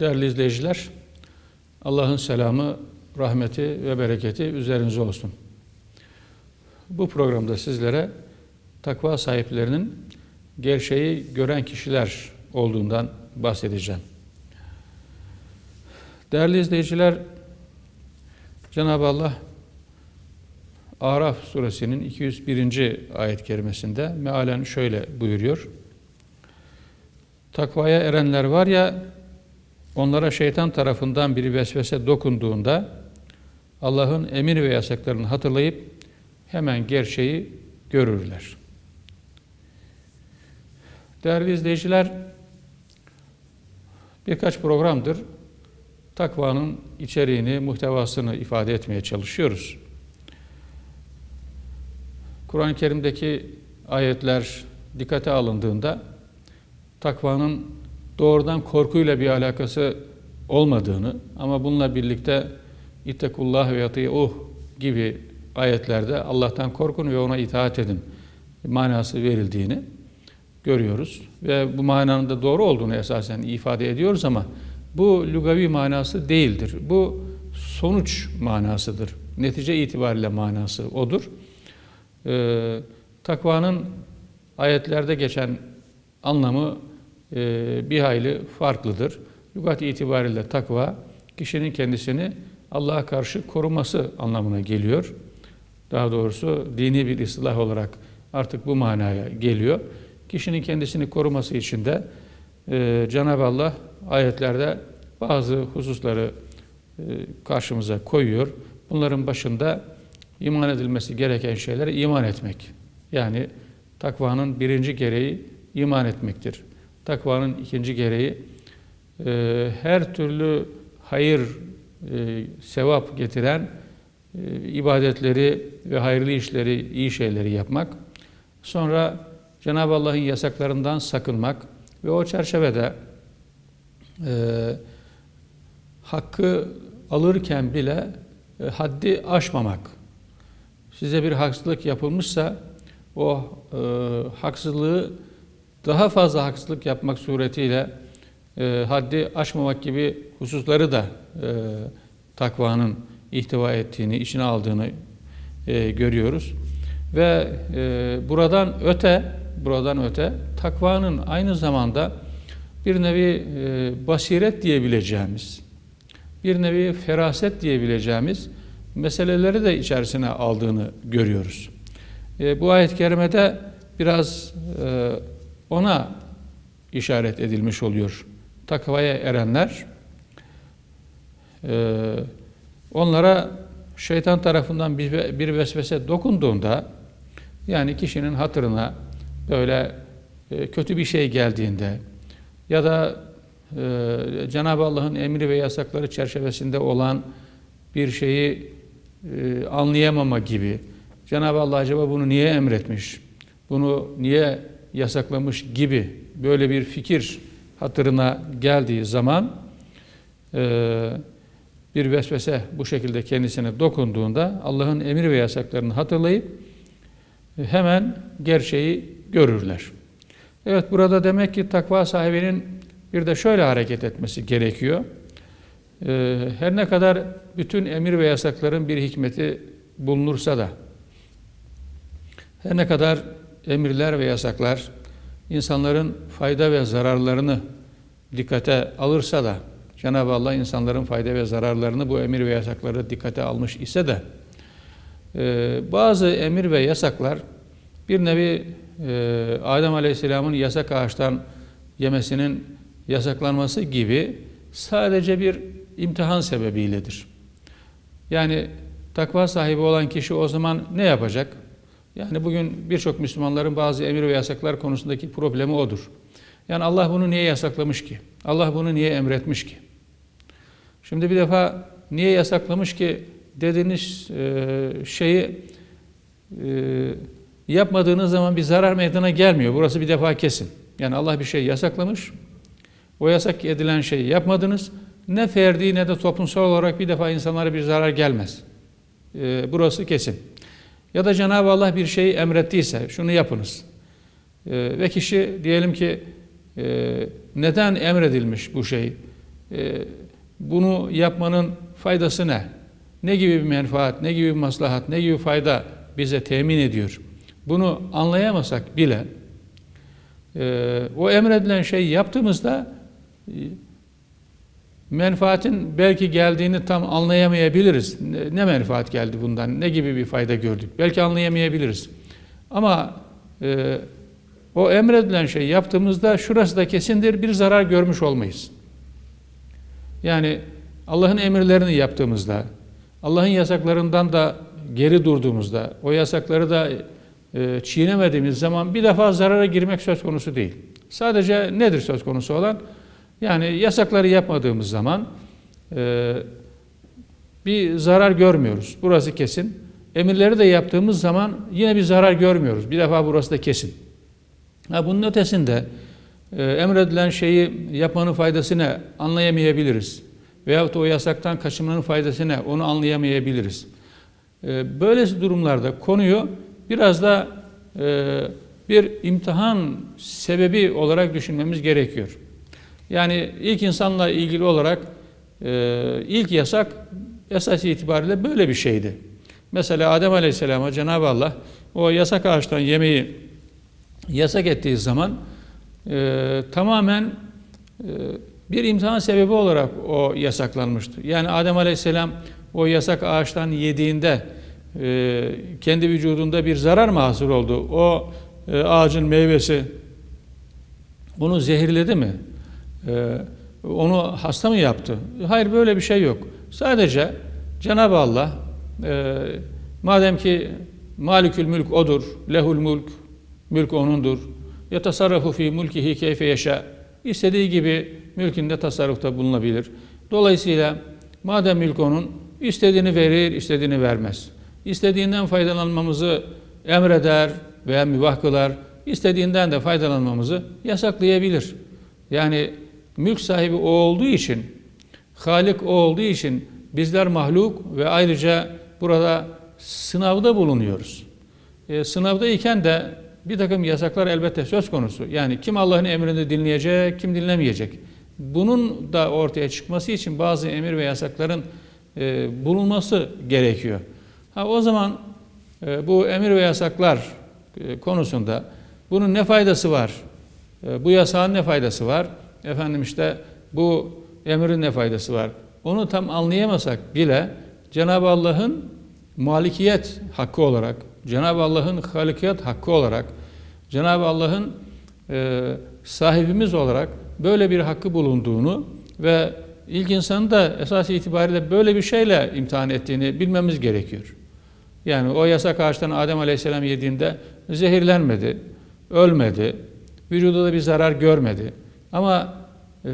Değerli izleyiciler, Allah'ın selamı, rahmeti ve bereketi üzerinize olsun. Bu programda sizlere takva sahiplerinin gerçeği gören kişiler olduğundan bahsedeceğim. Değerli izleyiciler, Cenab-ı Allah Araf suresinin 201. ayet kerimesinde mealen şöyle buyuruyor. Takvaya erenler var ya, onlara şeytan tarafından bir vesvese dokunduğunda Allah'ın emir ve yasaklarını hatırlayıp hemen gerçeği görürler. Değerli izleyiciler, birkaç programdır takvanın içeriğini, muhtevasını ifade etmeye çalışıyoruz. Kur'an-ı Kerim'deki ayetler dikkate alındığında takvanın doğrudan korkuyla bir alakası olmadığını ama bununla birlikte İttekullah ve yati'uh gibi ayetlerde Allah'tan korkun ve ona itaat edin manası verildiğini görüyoruz. Ve bu mananın da doğru olduğunu esasen ifade ediyoruz ama bu lugavi manası değildir. Bu sonuç manasıdır. Netice itibariyle manası odur. Ee, takvanın ayetlerde geçen anlamı bir hayli farklıdır. Lugat itibariyle takva, kişinin kendisini Allah'a karşı koruması anlamına geliyor. Daha doğrusu dini bir ıslah olarak artık bu manaya geliyor. Kişinin kendisini koruması için de e, Cenab-ı Allah ayetlerde bazı hususları e, karşımıza koyuyor. Bunların başında iman edilmesi gereken şeylere iman etmek. Yani takvanın birinci gereği iman etmektir. Takvanın ikinci gereği e, her türlü hayır, e, sevap getiren e, ibadetleri ve hayırlı işleri, iyi şeyleri yapmak. Sonra Cenab-ı Allah'ın yasaklarından sakınmak ve o çerçevede e, hakkı alırken bile e, haddi aşmamak. Size bir haksızlık yapılmışsa o e, haksızlığı daha fazla haksızlık yapmak suretiyle e, haddi aşmamak gibi hususları da e, takvanın ihtiva ettiğini, içine aldığını e, görüyoruz. Ve e, buradan öte, buradan öte takvanın aynı zamanda bir nevi e, basiret diyebileceğimiz, bir nevi feraset diyebileceğimiz meseleleri de içerisine aldığını görüyoruz. E, bu ayet-i kerimede biraz e, ona işaret edilmiş oluyor. Takvaya erenler e, onlara şeytan tarafından bir, vesvese dokunduğunda yani kişinin hatırına böyle e, kötü bir şey geldiğinde ya da e, Cenab-ı Allah'ın emri ve yasakları çerçevesinde olan bir şeyi e, anlayamama gibi Cenab-ı Allah acaba bunu niye emretmiş? Bunu niye yasaklamış gibi böyle bir fikir hatırına geldiği zaman e, bir vesvese bu şekilde kendisine dokunduğunda Allah'ın emir ve yasaklarını hatırlayıp e, hemen gerçeği görürler. Evet burada demek ki takva sahibinin bir de şöyle hareket etmesi gerekiyor. E, her ne kadar bütün emir ve yasakların bir hikmeti bulunursa da her ne kadar emirler ve yasaklar insanların fayda ve zararlarını dikkate alırsa da Cenab-ı Allah insanların fayda ve zararlarını bu emir ve yasakları dikkate almış ise de e, bazı emir ve yasaklar bir nevi e, Adem Aleyhisselam'ın yasak ağaçtan yemesinin yasaklanması gibi sadece bir imtihan sebebiyledir. Yani takva sahibi olan kişi o zaman ne yapacak? Yani bugün birçok Müslümanların bazı emir ve yasaklar konusundaki problemi odur. Yani Allah bunu niye yasaklamış ki? Allah bunu niye emretmiş ki? Şimdi bir defa niye yasaklamış ki dediğiniz e, şeyi e, yapmadığınız zaman bir zarar meydana gelmiyor. Burası bir defa kesin. Yani Allah bir şey yasaklamış. O yasak edilen şeyi yapmadınız. Ne ferdi ne de toplumsal olarak bir defa insanlara bir zarar gelmez. E, burası kesin. Ya da Cenab-ı Allah bir şeyi emrettiyse şunu yapınız. E, ve kişi diyelim ki e, neden emredilmiş bu şey? e, bunu yapmanın faydası ne? Ne gibi bir menfaat, ne gibi bir maslahat, ne gibi fayda bize temin ediyor? Bunu anlayamasak bile e, o emredilen şeyi yaptığımızda menfaatin belki geldiğini tam anlayamayabiliriz. Ne, menfaat geldi bundan, ne gibi bir fayda gördük? Belki anlayamayabiliriz. Ama e, o emredilen şeyi yaptığımızda şurası da kesindir, bir zarar görmüş olmayız. Yani Allah'ın emirlerini yaptığımızda, Allah'ın yasaklarından da geri durduğumuzda, o yasakları da e, çiğnemediğimiz zaman bir defa zarara girmek söz konusu değil. Sadece nedir söz konusu olan? Yani yasakları yapmadığımız zaman e, bir zarar görmüyoruz. Burası kesin. Emirleri de yaptığımız zaman yine bir zarar görmüyoruz. Bir defa burası da kesin. Ha, bunun ötesinde e, emredilen şeyi yapmanın faydası ne anlayamayabiliriz. Veyahut o yasaktan kaçınmanın faydası ne onu anlayamayabiliriz. E, böylesi durumlarda konuyu biraz da e, bir imtihan sebebi olarak düşünmemiz gerekiyor. Yani ilk insanla ilgili olarak e, ilk yasak esas itibariyle böyle bir şeydi. Mesela Adem Aleyhisselam'a Cenab-ı Allah o yasak ağaçtan yemeği yasak ettiği zaman e, tamamen e, bir imtihan sebebi olarak o yasaklanmıştı. Yani Adem Aleyhisselam o yasak ağaçtan yediğinde e, kendi vücudunda bir zarar mı hasıl oldu? O e, ağacın meyvesi onu zehirledi mi? E, onu hasta mı yaptı? Hayır böyle bir şey yok. Sadece Cenab-ı Allah e, madem ki malikül mülk odur, lehul mülk, mülk onundur. Yetasarrafu fi mulkihi keyfe yaşa. İstediği gibi mülkünde tasarrufta bulunabilir. Dolayısıyla madem mülk onun, istediğini verir, istediğini vermez. İstediğinden faydalanmamızı emreder veya mübah kılar, istediğinden de faydalanmamızı yasaklayabilir. Yani mülk sahibi o olduğu için, Halik o olduğu için bizler mahluk ve ayrıca burada sınavda bulunuyoruz. E, sınavdayken de bir takım yasaklar elbette söz konusu. Yani kim Allah'ın emrini dinleyecek, kim dinlemeyecek. Bunun da ortaya çıkması için bazı emir ve yasakların e, bulunması gerekiyor. Ha, o zaman e, bu emir ve yasaklar e, konusunda bunun ne faydası var? E, bu yasağın ne faydası var? Efendim işte bu emrin ne faydası var? Onu tam anlayamasak bile Cenab-ı Allah'ın malikiyet hakkı olarak, Cenab-ı Allah'ın halikiyet hakkı olarak, Cenab-ı Allah'ın e, sahibimiz olarak böyle bir hakkı bulunduğunu ve ilk insanı da esas itibariyle böyle bir şeyle imtihan ettiğini bilmemiz gerekiyor. Yani o yasak ağaçtan Adem Aleyhisselam yediğinde zehirlenmedi, ölmedi, vücuda da bir zarar görmedi. Ama e,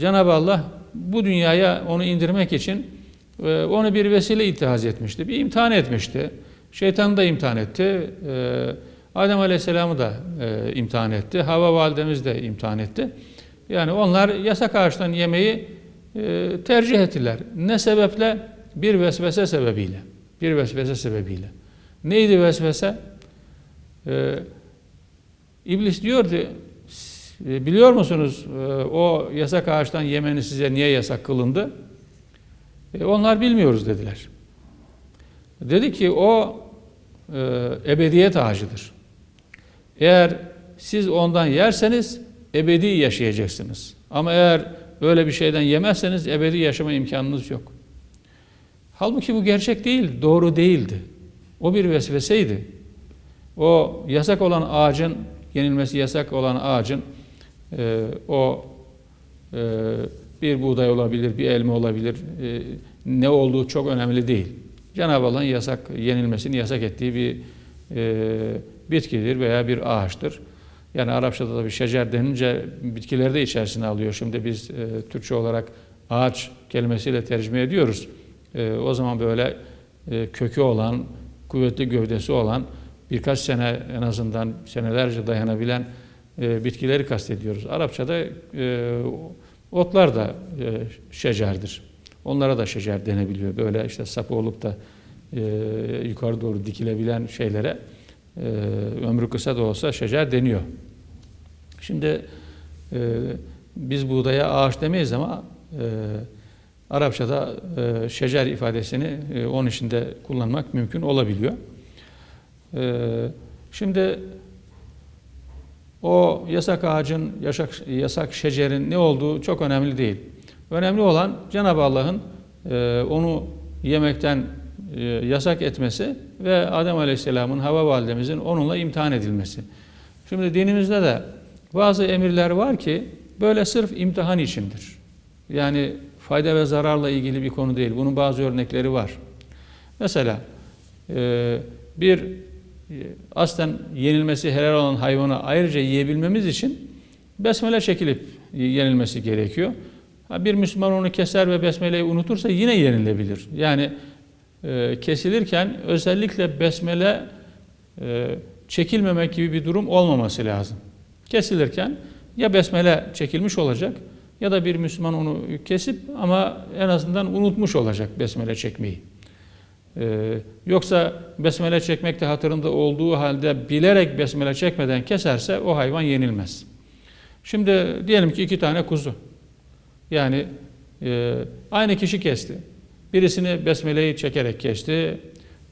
Cenab-ı Allah bu dünyaya onu indirmek için e, onu bir vesile ittihaz etmişti, bir imtihan etmişti. Şeytanı da imtihan etti, e, Adem Aleyhisselam'ı da e, imtihan etti, Hava validemiz de imtihan etti. Yani onlar yasak ağaçtan yemeği e, tercih ettiler. Ne sebeple? Bir vesvese sebebiyle. Bir vesvese sebebiyle. Neydi vesvese? Ee, İblis diyordu, biliyor musunuz e, o yasak ağaçtan yemeni size niye yasak kılındı? E, onlar bilmiyoruz dediler. Dedi ki o e, ebediyet ağacıdır. Eğer siz ondan yerseniz ebedi yaşayacaksınız. Ama eğer öyle bir şeyden yemezseniz ebedi yaşama imkanınız yok. Halbuki bu gerçek değil, doğru değildi. O bir vesveseydi. O yasak olan ağacın, yenilmesi yasak olan ağacın e, o e, bir buğday olabilir, bir elma olabilir, e, ne olduğu çok önemli değil. Cenab-ı Allah'ın yasak, yenilmesini yasak ettiği bir e, bitkidir veya bir ağaçtır. Yani Arapçada da bir şecer denince bitkileri de içerisine alıyor. Şimdi biz e, Türkçe olarak ağaç kelimesiyle tercüme ediyoruz. E, o zaman böyle e, kökü olan, kuvvetli gövdesi olan, birkaç sene en azından senelerce dayanabilen e, bitkileri kastediyoruz. Arapçada e, otlar da e, şecerdir. Onlara da şecer denebiliyor. Böyle işte sapı olup da e, yukarı doğru dikilebilen şeylere e, ömrü kısa da olsa şecer deniyor. Şimdi e, biz buğdaya ağaç demeyiz ama Arapçada e, şecer ifadesini e, onun içinde kullanmak mümkün olabiliyor. E, şimdi o yasak ağacın, yasak, yasak şecerin ne olduğu çok önemli değil. Önemli olan Cenab-ı Allah'ın e, onu yemekten e, yasak etmesi ve Adem Aleyhisselam'ın, Hava validemizin onunla imtihan edilmesi. Şimdi dinimizde de bazı emirler var ki böyle sırf imtihan içindir. Yani fayda ve zararla ilgili bir konu değil. Bunun bazı örnekleri var. Mesela e, bir aslen yenilmesi helal olan hayvanı ayrıca yiyebilmemiz için besmele çekilip yenilmesi gerekiyor. Bir Müslüman onu keser ve besmeleyi unutursa yine yenilebilir. Yani e, kesilirken özellikle besmele çekilmemek gibi bir durum olmaması lazım. Kesilirken ya besmele çekilmiş olacak ya da bir Müslüman onu kesip ama en azından unutmuş olacak besmele çekmeyi. Ee, yoksa besmele çekmekte hatırında olduğu halde bilerek besmele çekmeden keserse o hayvan yenilmez. Şimdi diyelim ki iki tane kuzu. Yani e, aynı kişi kesti. Birisini besmeleyi çekerek kesti.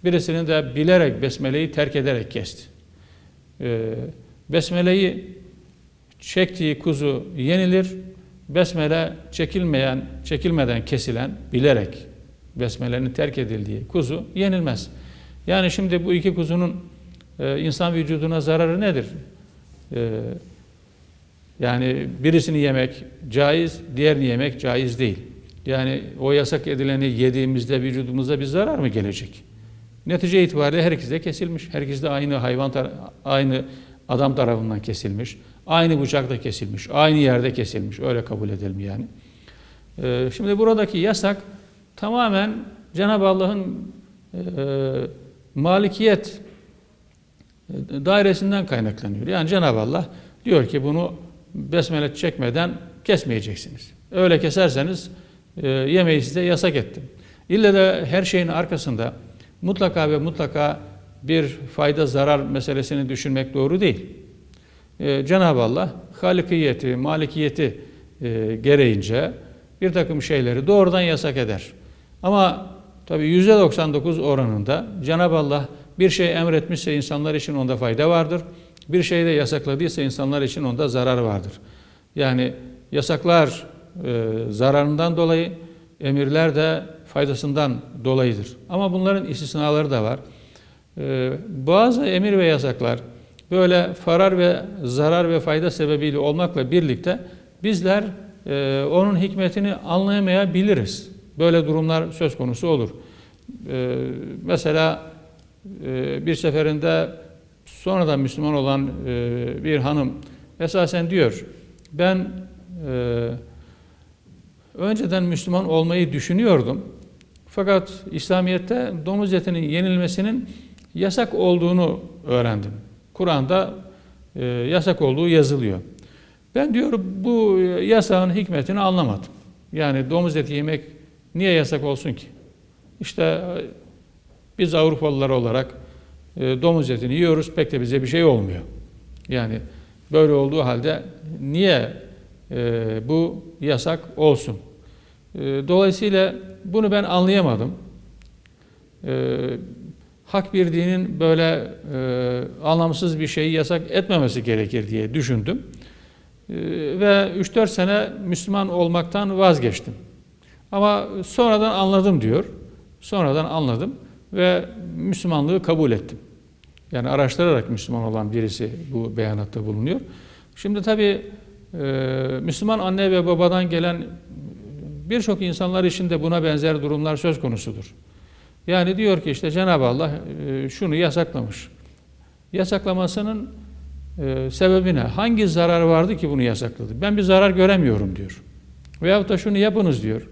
Birisini de bilerek besmeleyi terk ederek kesti. E, besmeleyi çektiği kuzu yenilir. Besmele çekilmeyen, çekilmeden kesilen, bilerek besmelenin terk edildiği kuzu yenilmez. Yani şimdi bu iki kuzunun e, insan vücuduna zararı nedir? E, yani birisini yemek caiz, diğerini yemek caiz değil. Yani o yasak edileni yediğimizde vücudumuza bir zarar mı gelecek? Netice itibariyle herkes de kesilmiş. Herkes de aynı hayvan, aynı adam tarafından kesilmiş. Aynı bıçakla kesilmiş, aynı yerde kesilmiş. Öyle kabul edelim yani. Ee, şimdi buradaki yasak tamamen Cenab-ı Allah'ın e, malikiyet e, dairesinden kaynaklanıyor. Yani Cenab-ı Allah diyor ki bunu besmele çekmeden kesmeyeceksiniz. Öyle keserseniz e, yemeği size yasak ettim. İlle de her şeyin arkasında mutlaka ve mutlaka bir fayda zarar meselesini düşünmek doğru değil. Ee, Cenab-ı Allah halikiyeti, malikiyeti e, gereğince bir takım şeyleri doğrudan yasak eder. Ama tabi yüzde 99 oranında Cenab-ı Allah bir şey emretmişse insanlar için onda fayda vardır. Bir şeyi de yasakladıysa insanlar için onda zarar vardır. Yani yasaklar e, zararından dolayı, emirler de faydasından dolayıdır. Ama bunların istisnaları da var. E, bazı emir ve yasaklar böyle farar ve zarar ve fayda sebebiyle olmakla birlikte bizler e, onun hikmetini anlayamayabiliriz. Böyle durumlar söz konusu olur. E, mesela e, bir seferinde sonradan Müslüman olan e, bir hanım esasen diyor ben e, önceden Müslüman olmayı düşünüyordum. Fakat İslamiyet'te domuz etinin yenilmesinin yasak olduğunu öğrendim. Kur'an'da e, yasak olduğu yazılıyor. Ben diyor bu yasağın hikmetini anlamadım. Yani domuz eti yemek niye yasak olsun ki? İşte e, biz Avrupalılar olarak e, domuz etini yiyoruz pek de bize bir şey olmuyor. Yani böyle olduğu halde niye e, bu yasak olsun? E, dolayısıyla bunu ben anlayamadım. E, hak bir dinin böyle e, anlamsız bir şeyi yasak etmemesi gerekir diye düşündüm. E, ve 3-4 sene Müslüman olmaktan vazgeçtim. Ama sonradan anladım diyor. Sonradan anladım ve Müslümanlığı kabul ettim. Yani araştırarak Müslüman olan birisi bu beyanatta bulunuyor. Şimdi tabii e, Müslüman anne ve babadan gelen birçok insanlar için de buna benzer durumlar söz konusudur. Yani diyor ki işte Cenab-ı Allah e, şunu yasaklamış. Yasaklamasının e, sebebi ne? Hangi zarar vardı ki bunu yasakladı? Ben bir zarar göremiyorum diyor. Veyahut da şunu yapınız diyor.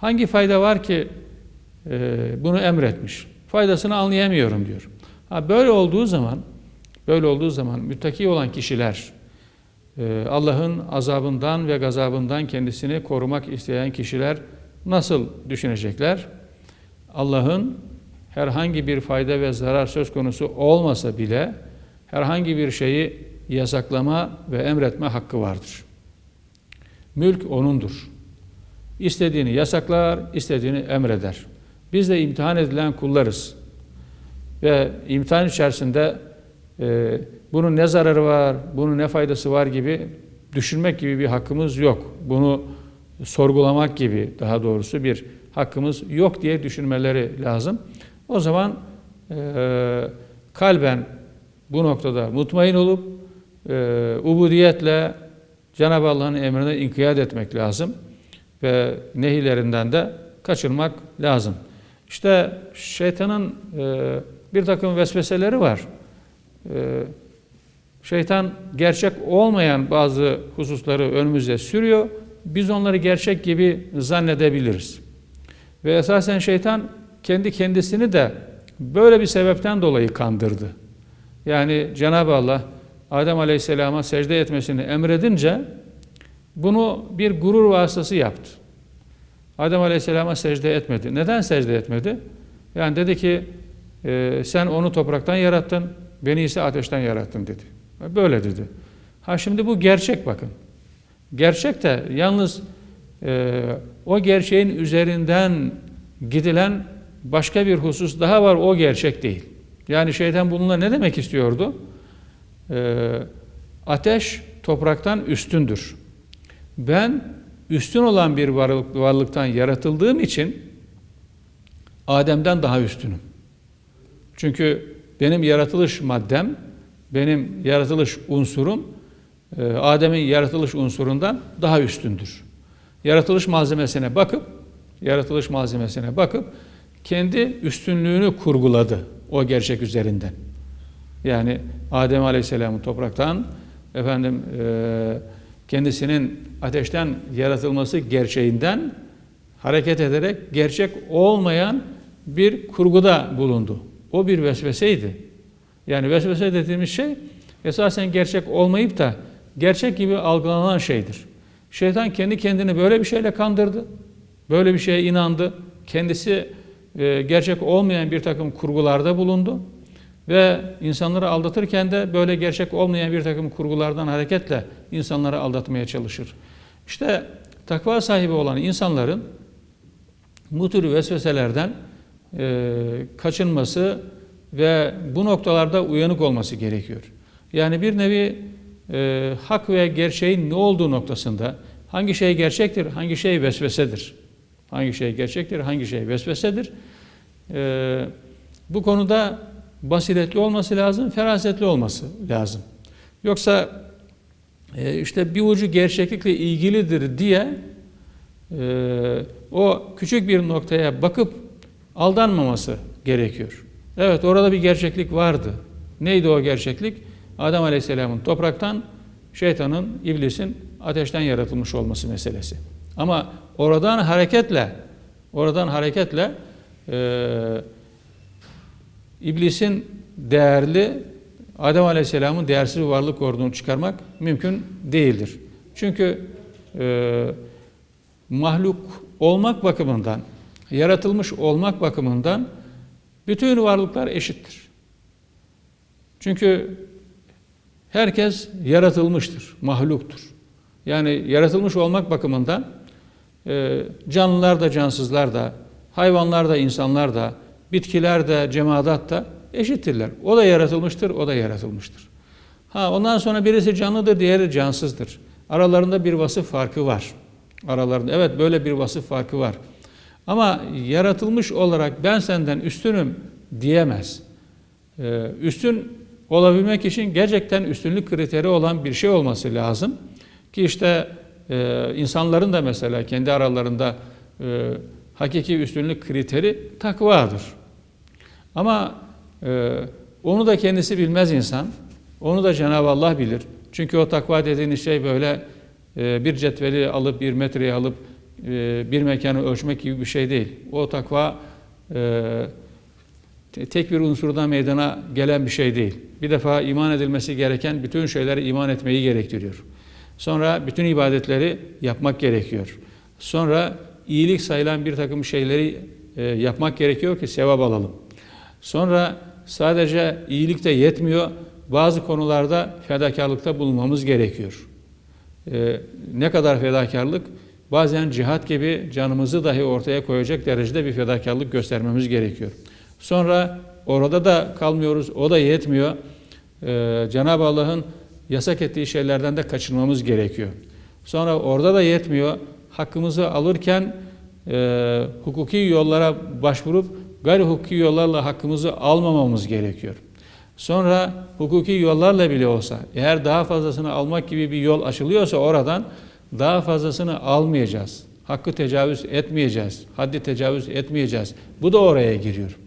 Hangi fayda var ki e, bunu emretmiş? Faydasını anlayamıyorum diyor. Ha, böyle olduğu zaman böyle olduğu zaman müttaki olan kişiler Allah'ın azabından ve gazabından kendisini korumak isteyen kişiler nasıl düşünecekler? Allah'ın herhangi bir fayda ve zarar söz konusu olmasa bile herhangi bir şeyi yasaklama ve emretme hakkı vardır. Mülk O'nundur. İstediğini yasaklar, istediğini emreder. Biz de imtihan edilen kullarız. Ve imtihan içerisinde e, bunun ne zararı var, bunun ne faydası var gibi düşünmek gibi bir hakkımız yok. Bunu sorgulamak gibi daha doğrusu bir hakkımız yok diye düşünmeleri lazım. O zaman e, kalben bu noktada mutmain olup e, ubudiyetle Cenab-ı Allah'ın emrine inkiyat etmek lazım ve nehilerinden de kaçınmak lazım. İşte şeytanın e, bir takım vesveseleri var. E, şeytan gerçek olmayan bazı hususları önümüze sürüyor. Biz onları gerçek gibi zannedebiliriz. Ve esasen şeytan kendi kendisini de böyle bir sebepten dolayı kandırdı. Yani Cenab-ı Allah Adem Aleyhisselam'a secde etmesini emredince bunu bir gurur vasıtası yaptı. Adem Aleyhisselam'a secde etmedi. Neden secde etmedi? Yani dedi ki e, sen onu topraktan yarattın, beni ise ateşten yarattın dedi. Böyle dedi. Ha şimdi bu gerçek bakın. Gerçek de yalnız e, o gerçeğin üzerinden gidilen başka bir husus daha var o gerçek değil. Yani şeytan bununla ne demek istiyordu? E, ateş topraktan üstündür. Ben üstün olan bir varlık, varlıktan yaratıldığım için Adem'den daha üstünüm. Çünkü benim yaratılış maddem, benim yaratılış unsurum e, Adem'in yaratılış unsurundan daha üstündür. Yaratılış malzemesine bakıp, yaratılış malzemesine bakıp kendi üstünlüğünü kurguladı o gerçek üzerinden. Yani Adem Aleyhisselam'ın topraktan efendim e, kendisinin ateşten yaratılması gerçeğinden hareket ederek gerçek olmayan bir kurguda bulundu. O bir vesveseydi. Yani vesvese dediğimiz şey esasen gerçek olmayıp da gerçek gibi algılanan şeydir. Şeytan kendi kendini böyle bir şeyle kandırdı. Böyle bir şeye inandı. Kendisi e, gerçek olmayan bir takım kurgularda bulundu. Ve insanları aldatırken de böyle gerçek olmayan bir takım kurgulardan hareketle insanları aldatmaya çalışır. İşte takva sahibi olan insanların bu tür vesveselerden e, kaçınması ve bu noktalarda uyanık olması gerekiyor. Yani bir nevi e, hak ve gerçeğin ne olduğu noktasında hangi şey gerçektir, hangi şey vesvesedir. Hangi şey gerçektir, hangi şey vesvesedir. E, bu konuda basiretli olması lazım, ferasetli olması lazım. Yoksa e, işte bir ucu gerçeklikle ilgilidir diye e, o küçük bir noktaya bakıp aldanmaması gerekiyor. Evet orada bir gerçeklik vardı. Neydi o gerçeklik? Adem Aleyhisselam'ın topraktan, şeytanın, iblisin ateşten yaratılmış olması meselesi. Ama oradan hareketle, oradan hareketle e, iblisin değerli, Adem Aleyhisselam'ın değersiz bir varlık olduğunu çıkarmak mümkün değildir. Çünkü e, mahluk olmak bakımından, yaratılmış olmak bakımından bütün varlıklar eşittir. Çünkü herkes yaratılmıştır, mahluktur. Yani yaratılmış olmak bakımından e, canlılar da cansızlar da, hayvanlar da insanlar da, bitkiler de cemaat da eşittirler. O da yaratılmıştır, o da yaratılmıştır. Ha ondan sonra birisi canlıdır, diğeri cansızdır. Aralarında bir vasıf farkı var. Aralarında evet böyle bir vasıf farkı var. Ama yaratılmış olarak ben senden üstünüm diyemez. Ee, üstün olabilmek için gerçekten üstünlük kriteri olan bir şey olması lazım. Ki işte e, insanların da mesela kendi aralarında e, hakiki üstünlük kriteri takvadır. Ama e, onu da kendisi bilmez insan. Onu da Cenab-ı Allah bilir. Çünkü o takva dediğiniz şey böyle e, bir cetveli alıp bir metreyi alıp e, bir mekanı ölçmek gibi bir şey değil. O takva e, tek bir unsurdan meydana gelen bir şey değil. Bir defa iman edilmesi gereken bütün şeyleri iman etmeyi gerektiriyor. Sonra bütün ibadetleri yapmak gerekiyor. Sonra iyilik sayılan bir takım şeyleri e, yapmak gerekiyor ki sevap alalım. Sonra sadece iyilik de yetmiyor. Bazı konularda fedakarlıkta bulunmamız gerekiyor. Ee, ne kadar fedakarlık? bazen cihat gibi canımızı dahi ortaya koyacak derecede bir fedakarlık göstermemiz gerekiyor. Sonra orada da kalmıyoruz, o da yetmiyor. Ee, Cenab-ı Allah'ın yasak ettiği şeylerden de kaçınmamız gerekiyor. Sonra orada da yetmiyor. Hakkımızı alırken e, hukuki yollara başvurup gayri hukuki yollarla hakkımızı almamamız gerekiyor. Sonra hukuki yollarla bile olsa eğer daha fazlasını almak gibi bir yol açılıyorsa oradan daha fazlasını almayacağız. Hakkı tecavüz etmeyeceğiz. Haddi tecavüz etmeyeceğiz. Bu da oraya giriyor.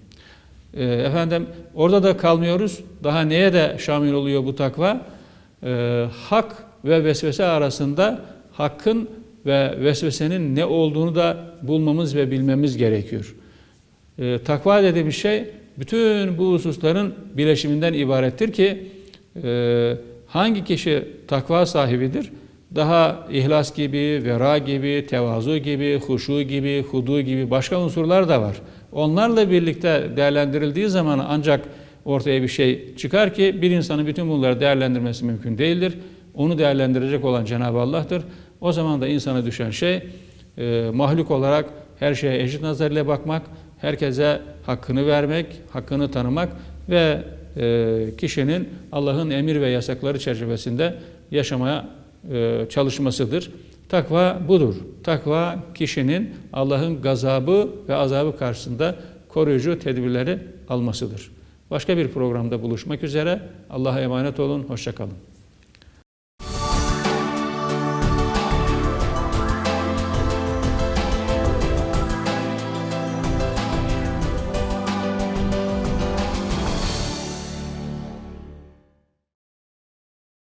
E, efendim orada da kalmıyoruz. Daha neye de şamil oluyor bu takva? E, hak ve vesvese arasında hakkın ve vesvesenin ne olduğunu da bulmamız ve bilmemiz gerekiyor. E, takva dediğimiz şey bütün bu hususların bileşiminden ibarettir ki e, hangi kişi takva sahibidir? Daha ihlas gibi, vera gibi, tevazu gibi, huşu gibi, hudu gibi başka unsurlar da var. Onlarla birlikte değerlendirildiği zaman ancak ortaya bir şey çıkar ki bir insanın bütün bunları değerlendirmesi mümkün değildir. Onu değerlendirecek olan Cenab-ı Allah'tır. O zaman da insana düşen şey e, mahluk olarak her şeye eşit nazarıyla bakmak, herkese hakkını vermek, hakkını tanımak ve e, kişinin Allah'ın emir ve yasakları çerçevesinde yaşamaya e, çalışmasıdır. Takva budur. Takva kişinin Allah'ın gazabı ve azabı karşısında koruyucu tedbirleri almasıdır. Başka bir programda buluşmak üzere. Allah'a emanet olun. Hoşçakalın.